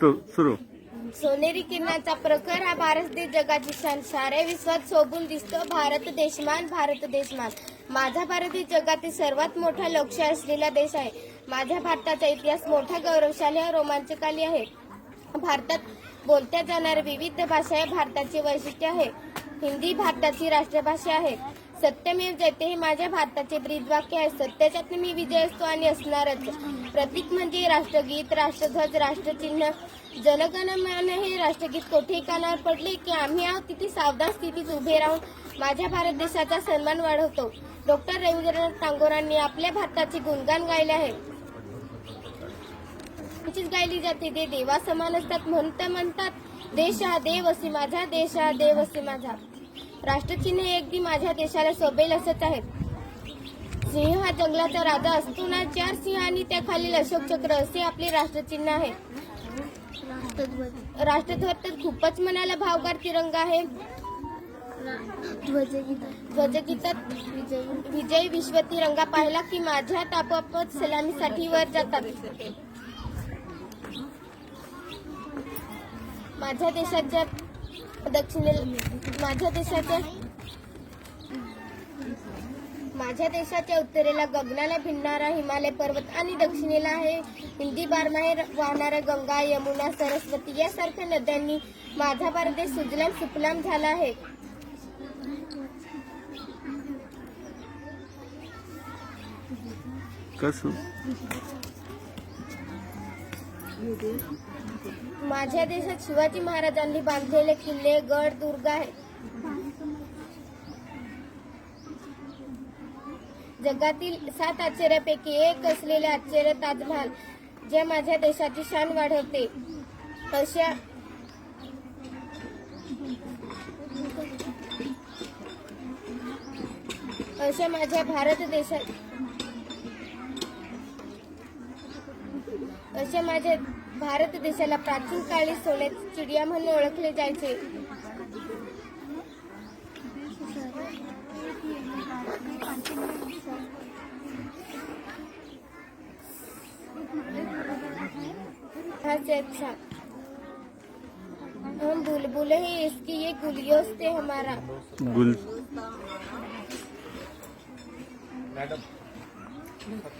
सुरू. सोनेरी किरणाचा प्रखर हा भारत देश जगाची शान साऱ्या विश्वात शोभून दिसतो. भारत देशमान भारत देशमान. माझा भारत ही जगातील सर्वात मोठा लोकशाही असलेला देश आहे. माझ्या भारताचा इतिहास मोठा गौरवशाली व रोमांचकारी आहे. भारतात बोलत्या जाणाऱ्या विविध भाषा हे भारताचे वैशिष्ट्य आहे. हिंदी भारताची राष्ट्रभाषा आहे. सत्यमेव जयते हे माझ्या भारताचे ब्रीदवाक्य आहे. सत्याच्यात मी विजय असतो आणि असणारच. प्रतीक म्हणजे राष्ट्रगीत राष्ट्रध्वज राष्ट्रचिन्ह. जनगणमान हे राष्ट्रगीत कोठे कानावर पडले की आम्ही आहोत तिथे सावधान स्थितीत उभे राहून माझ्या भारत देशाचा सन्मान वाढवतो. डॉक्टर रवींद्रनाथ टागोरांनी आपल्या भारताचे गुणगान गायले आहे. तिचीच गायली जाते. ते देवा समान असतात म्हणता म्हणतात देश हा देव असे माझा देश हा देव असे माझा. राष्ट्रचिन्ह हे अगदी माझ्या देशाला शोभेल असत आहेत. सिंह हा जंगलाचा राजा असतो ना चार सिंह आणि त्या खालील अशोक चक्र असे आपले राष्ट्रचिन्ह आहे. राष्ट्रध्वज तर खूपच मनाला भावगार तिरंगा आहे. ध्वजगीतात विजय विश्व तिरंगा पाहिला की माझ्या तापापत सलामीसाठी वर जातात. माझ्या देशाच्या दक्षिणेला माझ्या देशाच्या माझ्या देशाच्या उत्तरेला गगनाला भिडणारा हिमालय पर्वत आणि दक्षिणेला आहे. हिंदी बारमाहेर वाहणाऱ्या गंगा यमुना सरस्वती यासारख्या नद्यांनी माझा भारत देश सुजलाम सुफलाम झाला आहे. कसं? माझ्या देशात शिवाजी महाराजांनी बांधलेले किल्ले गड दुर्ग आहे जगातील सात आश्चर्यापैकी एक असलेले आश्चर्य ताजमहाल जे माझ्या देशाची शान वाढवते. अशा अशा माझ्या भारत देशात असे माझ्या भारत देशाला प्राचीन काळी सोन्याची चिडिया म्हणून ओळखले जायचे. अच्छा अच्छा हम बुलबुल है इसकी ये गुलियों से हमारा. गुल